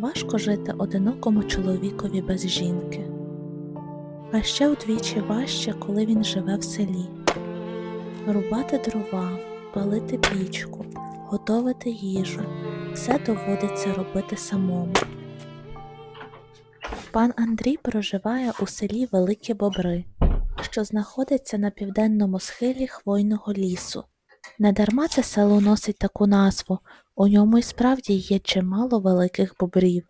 Важко жити одинокому чоловікові без жінки. А ще удвічі важче, коли він живе в селі. Рубати дрова, палити пічку, готувати їжу все доводиться робити самому. Пан Андрій проживає у селі Великі Бобри, що знаходиться на південному схилі хвойного лісу. Недарма це село носить таку назву, у ньому й справді є чимало великих бобрів.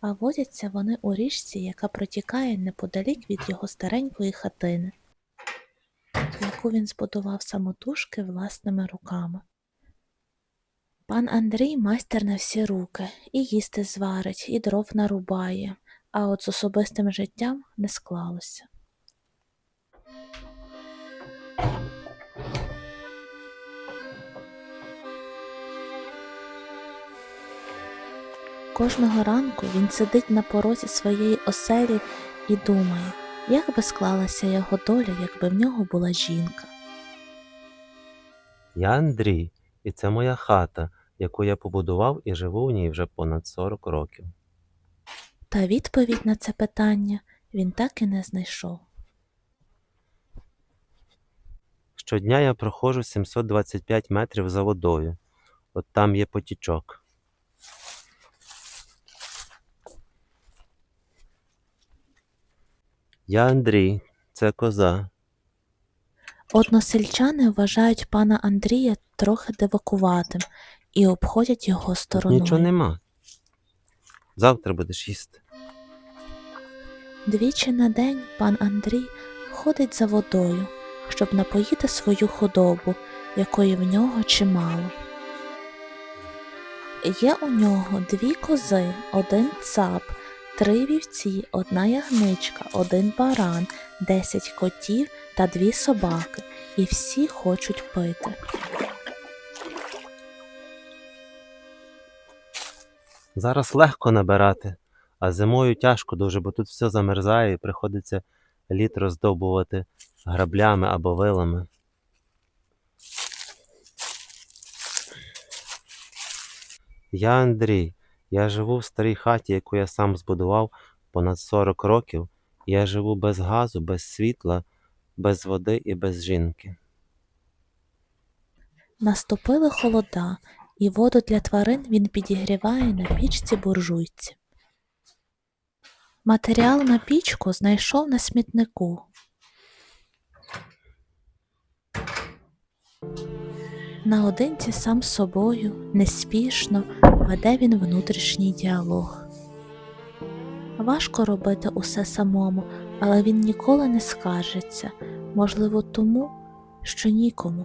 А водяться вони у річці, яка протікає неподалік від його старенької хатини, яку він збудував самотужки власними руками. Пан Андрій майстер на всі руки, і їсти зварить, і дров нарубає, а от з особистим життям не склалося. Кожного ранку він сидить на порозі своєї оселі і думає, як би склалася його доля, якби в нього була жінка. Я Андрій, і це моя хата, яку я побудував і живу у ній вже понад 40 років. Та відповідь на це питання він так і не знайшов. Щодня я проходжу 725 метрів за водою. От там є потічок. Я Андрій, це коза. Односельчани вважають пана Андрія трохи дивакуватим і обходять його стороною. нічого нема. Завтра будеш їсти. Двічі на день пан Андрій ходить за водою, щоб напоїти свою худобу, якої в нього чимало. Є у нього дві кози, один цап, три вівці, одна ягничка, один баран, десять котів та дві собаки, і всі хочуть пити. Зараз легко набирати, а зимою тяжко дуже, бо тут все замерзає і приходиться лід роздовбувати граблями або вилами. Я Андрій. Я живу в старій хаті, яку я сам збудував понад 40 років. Я живу без газу, без світла, без води і без жінки. Наступили холода, і воду для тварин він підігріває на пічці буржуйці. Матеріал на пічку знайшов на смітнику. Наодинці сам з собою, неспішно веде він внутрішній діалог. Важко робити усе самому, але він ніколи не скаржиться, можливо, тому, що нікому.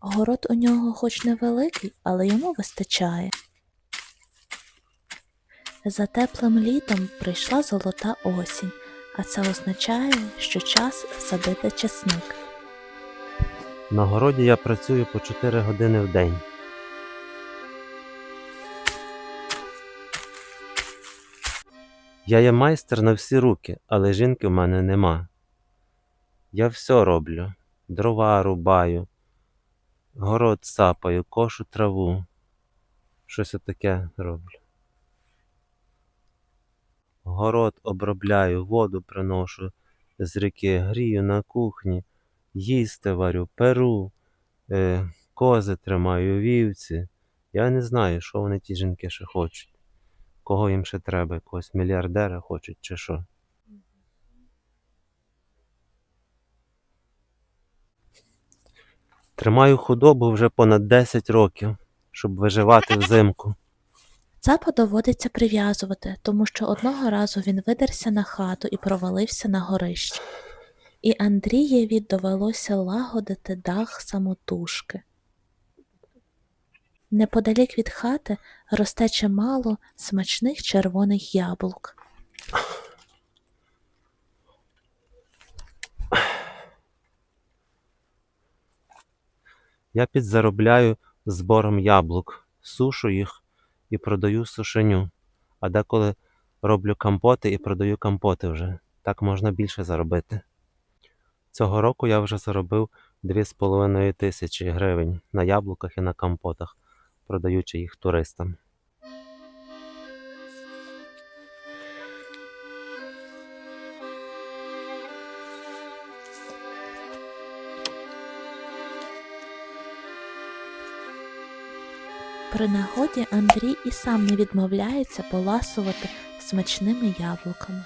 Город у нього хоч невеликий, але йому вистачає. За теплим літом прийшла золота осінь, а це означає, що час садити чесник. На городі я працюю по 4 години в день. Я є майстер на всі руки, але жінки в мене нема. Я все роблю: дрова рубаю, город сапаю, кошу траву. Щось отаке роблю. Город обробляю, воду приношу з ріки, грію на кухні, їсти варю, перу, е, кози тримаю, вівці. Я не знаю, що вони ті жінки ще хочуть. Кого їм ще треба, якогось мільярдера хочуть чи що. Тримаю худобу вже понад 10 років, щоб виживати взимку. Цапа доводиться прив'язувати, тому що одного разу він видерся на хату і провалився на горище. І Андрієві довелося лагодити дах самотужки. Неподалік від хати росте чимало смачних червоних яблук. Я підзаробляю збором яблук. сушу їх і продаю сушеню. А деколи роблю компоти і продаю компоти вже. Так можна більше заробити. Цього року я вже заробив 2,5 тисячі гривень на яблуках і на компотах, продаючи їх туристам. При нагоді Андрій і сам не відмовляється поласувати смачними яблуками.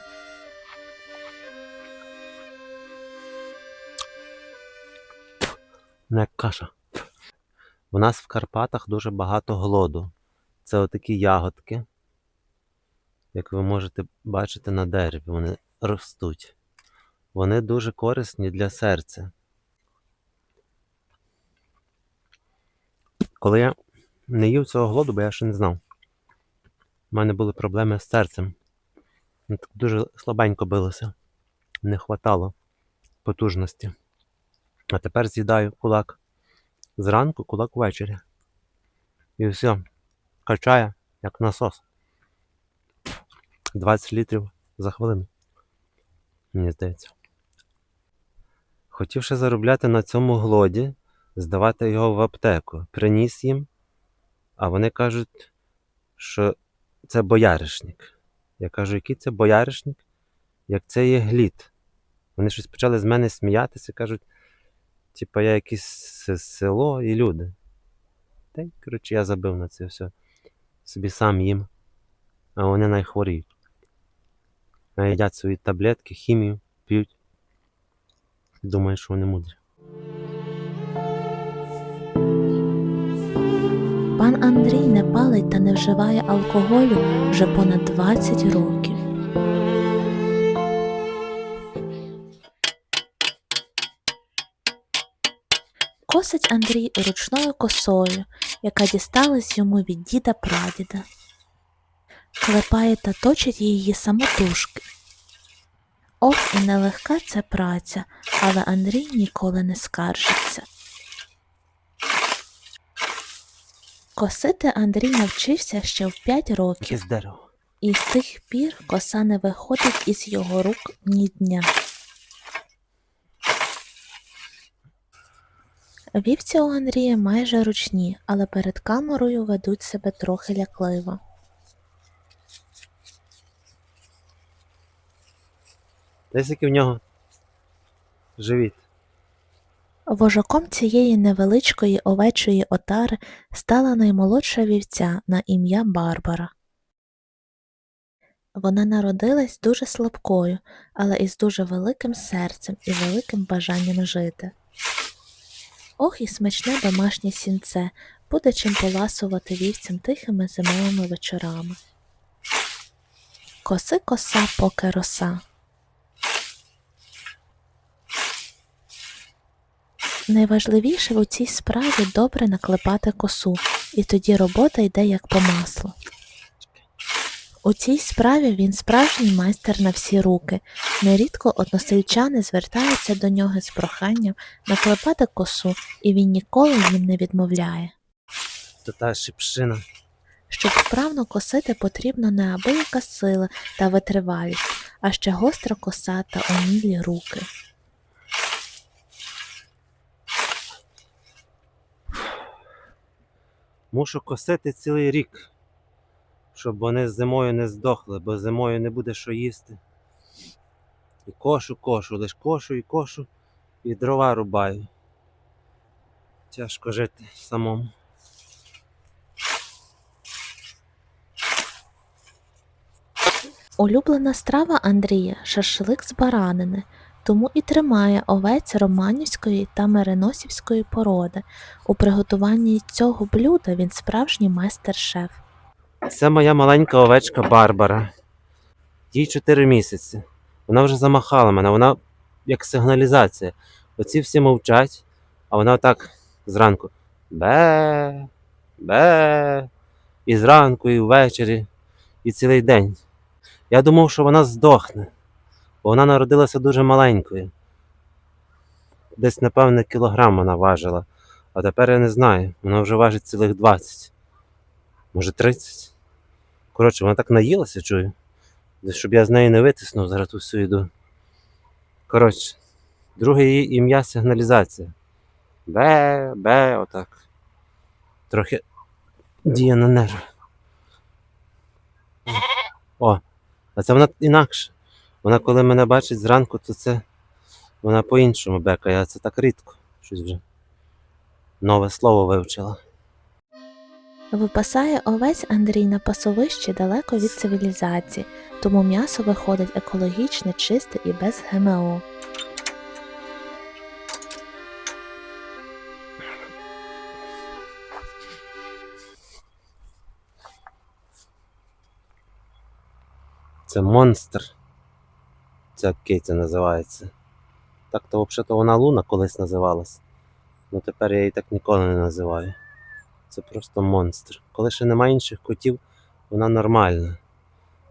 Не як каша. У нас в Карпатах дуже багато глоду. Це отакі ягодки, як ви можете бачити на дереві, вони ростуть. Вони дуже корисні для серця. Коли я не їв цього глоду, бо я ще не знав. У мене були проблеми з серцем. Дуже слабенько билося. Не хватало потужності. А тепер з'їдаю кулак зранку, кулак ввечері. І все. Качає, як насос. 20 літрів за хвилину. Мені здається. Хотівши заробляти на цьому глоді, здавати його в аптеку. Приніс їм, а вони кажуть, що це бояришник. Я кажу, який це бояришник? Як це є глід. Вони щось почали з мене сміятися, кажуть, типа я якесь село і люди. Та й, коротше, я забив на це все. Собі сам їм, а вони найхворіють. А їдять свої таблетки, хімію, п'ють. Думають, що вони мудрі. Андрій не палить та не вживає алкоголю вже понад 20 років. Косить Андрій ручною косою, яка дісталась йому від діда прадіда. Клепає та точить її самотужки. Ох, і нелегка це праця, але Андрій ніколи не скаржиться. Косити Андрій навчився ще в 5 років, і з тих пір коса не виходить із його рук ні дня. Вівці у Андрія майже ручні, але перед камерою ведуть себе трохи лякливо. Десь який в нього живіт. Вожаком цієї невеличкої овечої отари стала наймолодша вівця на ім'я Барбара. Вона народилась дуже слабкою, але із дуже великим серцем і великим бажанням жити. Ох, і смачне домашнє сінце, буде чим поласувати вівцям тихими зимовими вечорами. Коси коса, поки роса. Найважливіше у цій справі добре наклепати косу, і тоді робота йде як по маслу. У цій справі він справжній майстер на всі руки. Нерідко односельчани звертаються до нього з проханням наклепати косу, і він ніколи їм не відмовляє. То та шипшина. Щоб вправно косити, потрібно неабияка сила та витривалість, а ще гостра коса та умілі руки. Мушу косити цілий рік, щоб вони зимою не здохли, бо зимою не буде що їсти. І кошу, кошу, лиш кошу і кошу, і дрова рубаю. Тяжко жити самому. Улюблена страва Андрія шашлик з баранини, тому і тримає овець романівської та мериносівської породи. У приготуванні цього блюда він справжній майстер-шеф. Це моя маленька овечка Барбара. Їй 4 місяці. Вона вже замахала мене, вона як сигналізація. Оці всі мовчать, а вона так зранку бе, бе, і зранку, і ввечері, і цілий день. Я думав, що вона здохне, вона народилася дуже маленькою. Десь, напевне, кілограм вона важила, а тепер я не знаю, вона вже важить цілих 20. Може 30. Коротше, вона так наїлася, чую. Десь, Щоб я з неї не витиснув зараз ту всю. Коротше, друге її ім'я сигналізація. Бе, бе, отак. Трохи діє на нерви. О, а це вона інакше. Вона, коли мене бачить зранку, то це вона по-іншому бекає, а це так рідко. Щось вже нове слово вивчила. Випасає овець Андрій на пасовищі далеко від цивілізації, тому м'ясо виходить екологічне, чисте і без ГМО. Це монстр. Ця киця називається. Так то взагалі вона луна колись називалась. Ну тепер я її так ніколи не називаю. Це просто монстр. Коли ще немає інших котів, вона нормальна.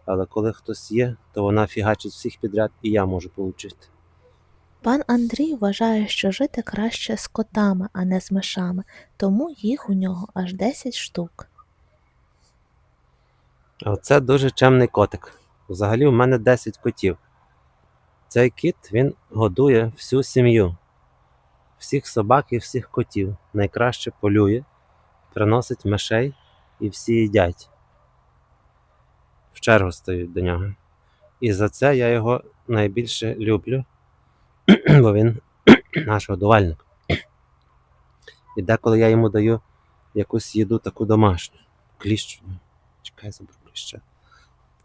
Але коли хтось є, то вона фігачить всіх підряд і я можу отримати. Пан Андрій вважає, що жити краще з котами, а не з мишами, тому їх у нього аж 10 штук. Оце дуже чемний котик. Взагалі, у мене 10 котів. Цей кіт він годує всю сім'ю, всіх собак і всіх котів. Найкраще полює, приносить мишей і всі їдять. В чергу стають до нього. І за це я його найбільше люблю, бо він наш годувальник. І деколи я йому даю якусь їду таку домашню, кліщу. Чекай, заберу кліща.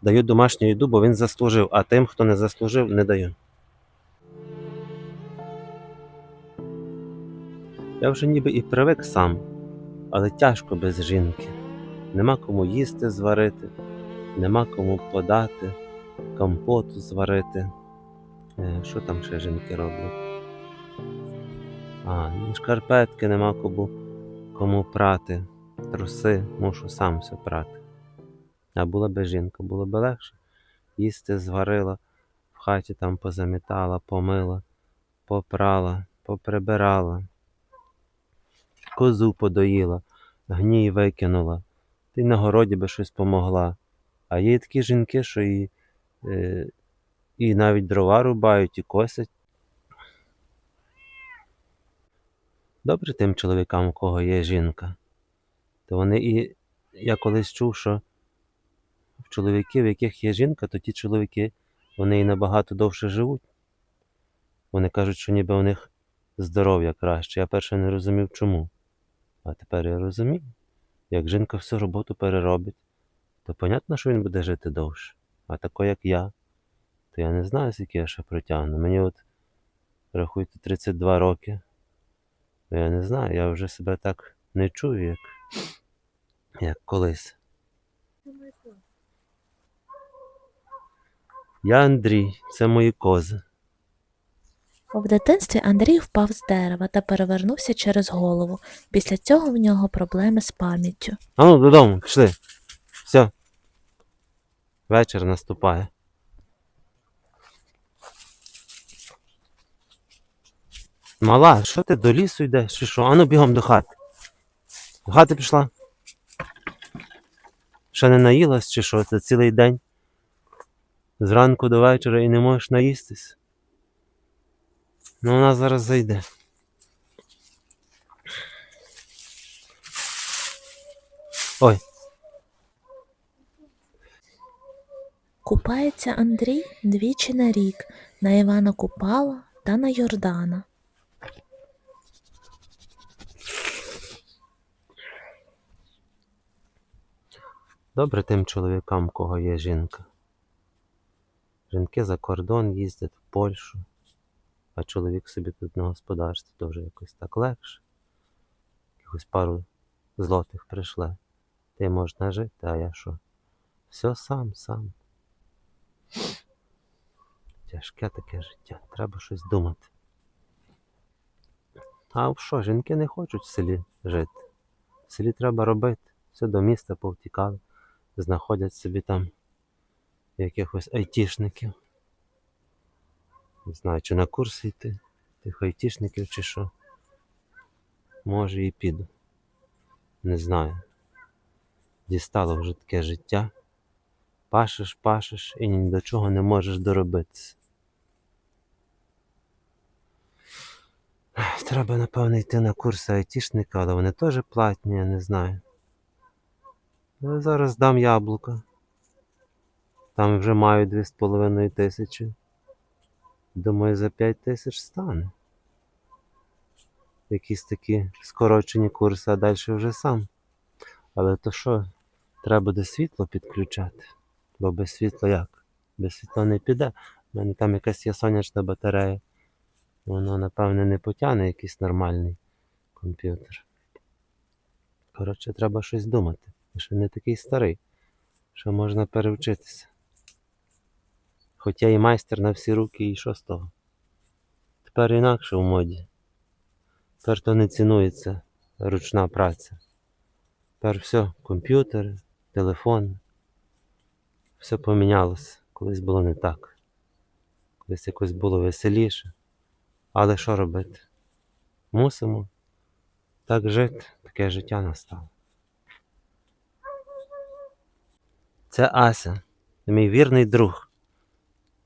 Даю домашню їду, бо він заслужив, а тим, хто не заслужив, не даю. Я вже ніби і привик сам, але тяжко без жінки. Нема кому їсти зварити, нема кому подати, компоту зварити. Е, Що там ще жінки роблять? А, ну, шкарпетки нема кому, кому прати, труси мушу сам все прати. А була би жінка, було би легше. Їсти зварила, в хаті там позамітала, помила, попрала, поприбирала, козу подоїла, гній викинула, ти на городі би щось помогла. А є такі жінки, що і, е, і навіть дрова рубають, і косять. Добре тим чоловікам, у кого є жінка. То вони і. Я колись чув, що чоловіків, в яких є жінка, то ті чоловіки вони і набагато довше живуть. Вони кажуть, що ніби у них здоров'я краще. Я перше не розумів чому. А тепер я розумію. Як жінка всю роботу переробить, то понятно, що він буде жити довше. А тако, як я, то я не знаю, скільки я ще протягну. Мені от рахуйте 32 роки. Я не знаю, я вже себе так не чую, як, як колись. Я Андрій, це мої кози. В дитинстві Андрій впав з дерева та перевернувся через голову. Після цього в нього проблеми з пам'яттю. А ну додому, пішли. Все. Вечір наступає. Мала, що ти до лісу йдеш? Чи що? Ану бігом до хати. До хати пішла. Ще не наїлась, чи що? Це цілий день. Зранку до вечора і не можеш наїстись. Ну, вона зараз зайде. Ой, Купається Андрій двічі на рік на Івана Купала та на Йордана. Добре тим чоловікам, кого є жінка. Жінки за кордон їздять в Польщу, а чоловік собі тут на господарстві вже якось так легше. Якось пару злотих прийшле. Ти можна жити, а я що? Все сам, сам. Тяжке таке життя, треба щось думати. А що, жінки не хочуть в селі жити. В селі треба робити. Все до міста повтікали знаходять собі там якихось айтішників. Не знаю, чи на курси йти тих айтішників, чи що. Може і піду. Не знаю. Дістало вже таке життя. Пашеш, пашеш і ні до чого не можеш доробитися. Треба, напевно, йти на курси айтішника, але вони теж платні, я не знаю. Але зараз дам яблука. Там вже маю 2,5 тисячі. Думаю, за 5 тисяч стане. Якісь такі скорочені курси, а далі вже сам. Але то що, треба буде світло підключати. Бо без світла як? Без світла не піде. У мене там якась є сонячна батарея. Воно, напевне, не потягне якийсь нормальний комп'ютер. Коротше, треба щось думати. Я ще не такий старий, що можна перевчитися. Хоч я і майстер на всі руки, і що з того? Тепер інакше в моді. Тепер то не цінується ручна праця. Тепер все, комп'ютер, телефон. Все помінялося. Колись було не так. Колись якось було веселіше. Але що робити? Мусимо так жити, таке життя настало. Це Ася, мій вірний друг.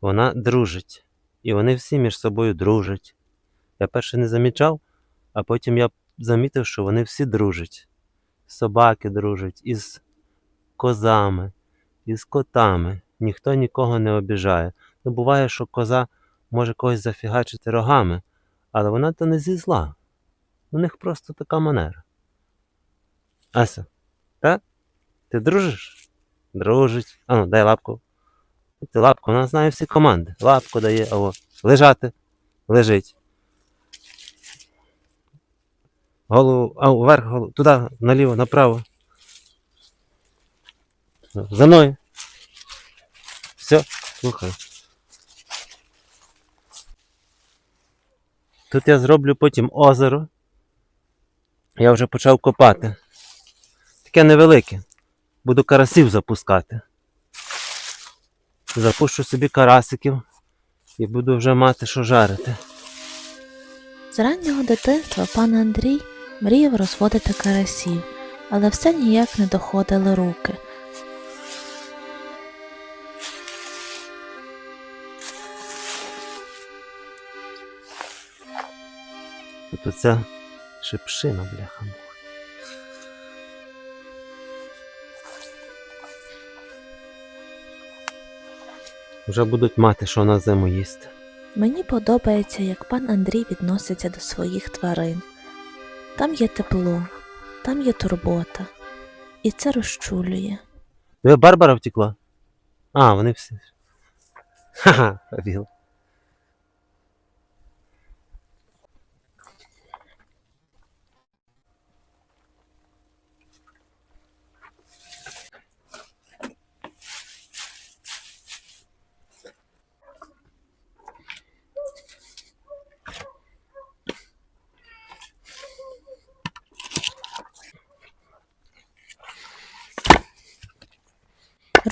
Вона дружить. І вони всі між собою дружать. Я перше не замічав, а потім я замітив, що вони всі дружать. Собаки дружать із козами, із котами. Ніхто нікого не обіжає. Ну, буває, що коза може когось зафігачити рогами, але вона то не зі зла. У них просто така манера. Ася, так? Ти дружиш? Дружить. Ану, дай лапку. Лапку, вона знає всі команди. Лапку дає, аво. Лежати. Лежить. Голову, а вверх, голову, туди, наліво, направо. За мною. Все, слухай. Тут я зроблю потім озеро. Я вже почав копати. Таке невелике. Буду карасів запускати. Запущу собі карасиків і буду вже мати що жарити. З раннього дитинства пан Андрій мріяв розводити карасів, але все ніяк не доходили руки. Тут оця шипшина, бляха. Вже будуть мати, що на зиму їсти. Мені подобається, як пан Андрій відноситься до своїх тварин. Там є тепло, там є турбота, і це розчулює. Де Барбара втекла? А, вони всі. Ха-ха, побігла.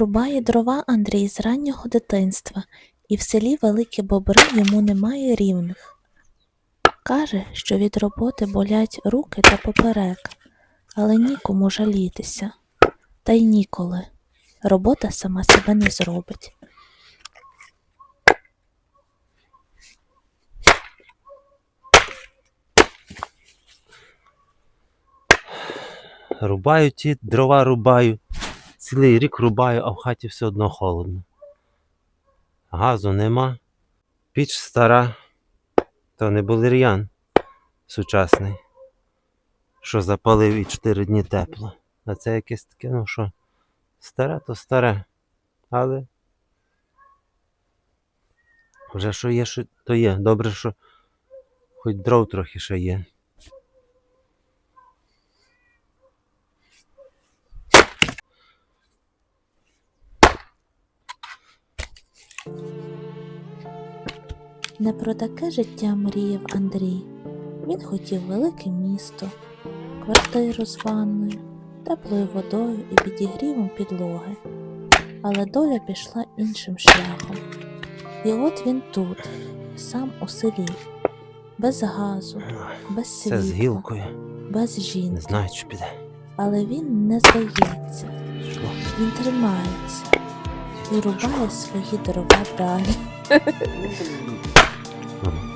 Рубає дрова Андрій з раннього дитинства, і в селі великі бобри йому немає рівних. Каже, що від роботи болять руки та поперек, але нікому жалітися. Та й ніколи. Робота сама себе не зробить. Рубаю ті дрова рубаю. Цілий рік рубаю, а в хаті все одно холодно. Газу нема. Піч стара, то не булер'ян сучасний, що запалив і 4 дні тепло. А це якесь таке, ну що, старе, то старе. Але вже що є, що то є. Добре, що хоч дров трохи ще є. Не про таке життя мріяв Андрій. Він хотів велике місто, квартиру з ванною, теплою водою і підігрівом підлоги. Але доля пішла іншим шляхом. І от він тут, сам у селі, без газу, без Це з гілкою. без Не знаю, чи піде. Але він не здається, Що? він тримається і рубає свої дрова далі. 嗯。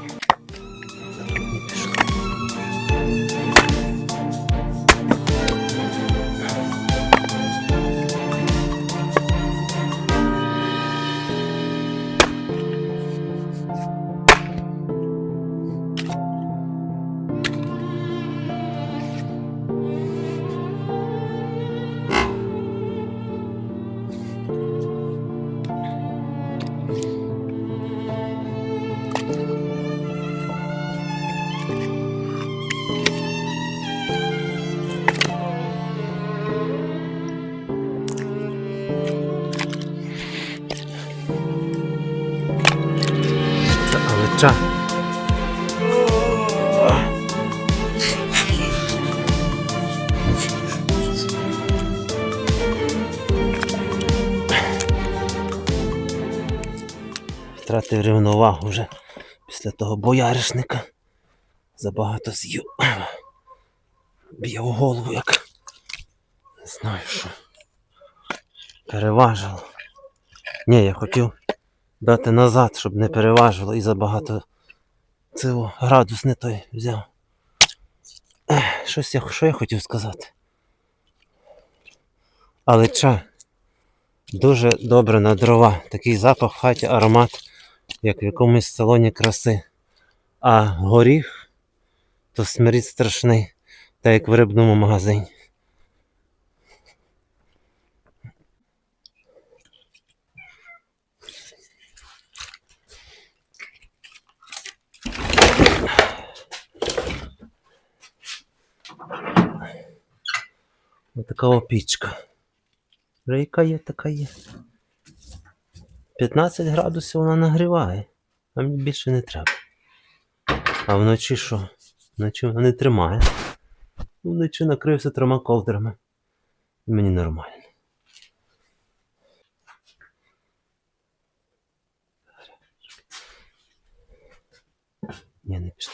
Втратив рівновагу вже після того бояришника. Забагато з'їв. Б'є в голову як. Не знаю що. Переважило. Ні, я хотів дати назад, щоб не переважило і забагато цього градус не той взяв. Щось я, що я хотів сказати. Але ча дуже добре на дрова. Такий запах в хаті, аромат, як в якомусь салоні краси. А горіх то смирід страшний, так як в рибному магазині. Ось така опічка. Вже яка є, така є. 15 градусів вона нагріває, а мені більше не треба. А вночі що? Вночі вона не тримає. Ну, Вночі накрився трьома ковдрами. І мені нормально. Ні, не пішло.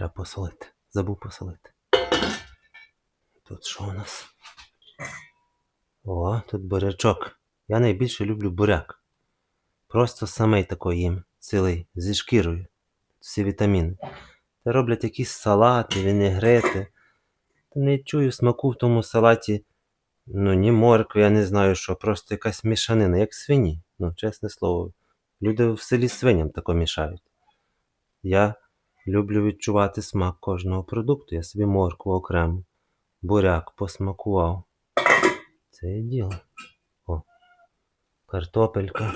Треба посолити. Забув посолити. Тут що у нас? О, тут бурячок. Я найбільше люблю буряк. Просто самий такий їм, цілий, зі шкірою. Всі вітаміни. Та роблять якісь салати, вінегрети. Та не чую смаку в тому салаті. Ну, ні моркви, я не знаю що, просто якась мішанина, як свині. Ну, чесне слово. Люди в селі свиням тако мішають. Я люблю відчувати смак кожного продукту. Я собі моркву окремо, буряк посмакував. Це є діло. О, картопелька.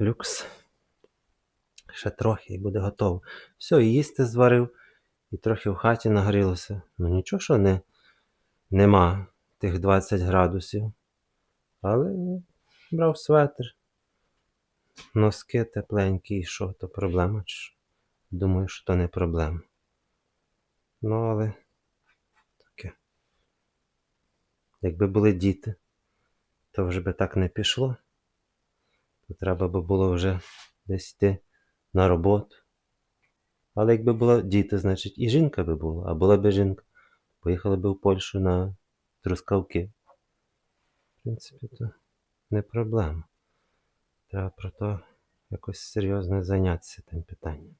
Люкс. Ще трохи і буде готово. Все, і їсти зварив, і трохи в хаті нагрілося. Ну нічого, що не, нема тих 20 градусів. Але брав светр. Носки тепленькі, і що, то проблема? Чи що? Думаю, що то не проблема. Ну, але таке. Якби були діти, то вже би так не пішло. То треба би було вже десь йти на роботу. Але якби були діти, значить і жінка би була, а була би жінка, поїхали би в Польщу на трускавки. В принципі, то не проблема. Треба про то якось серйозно зайнятися тим питанням.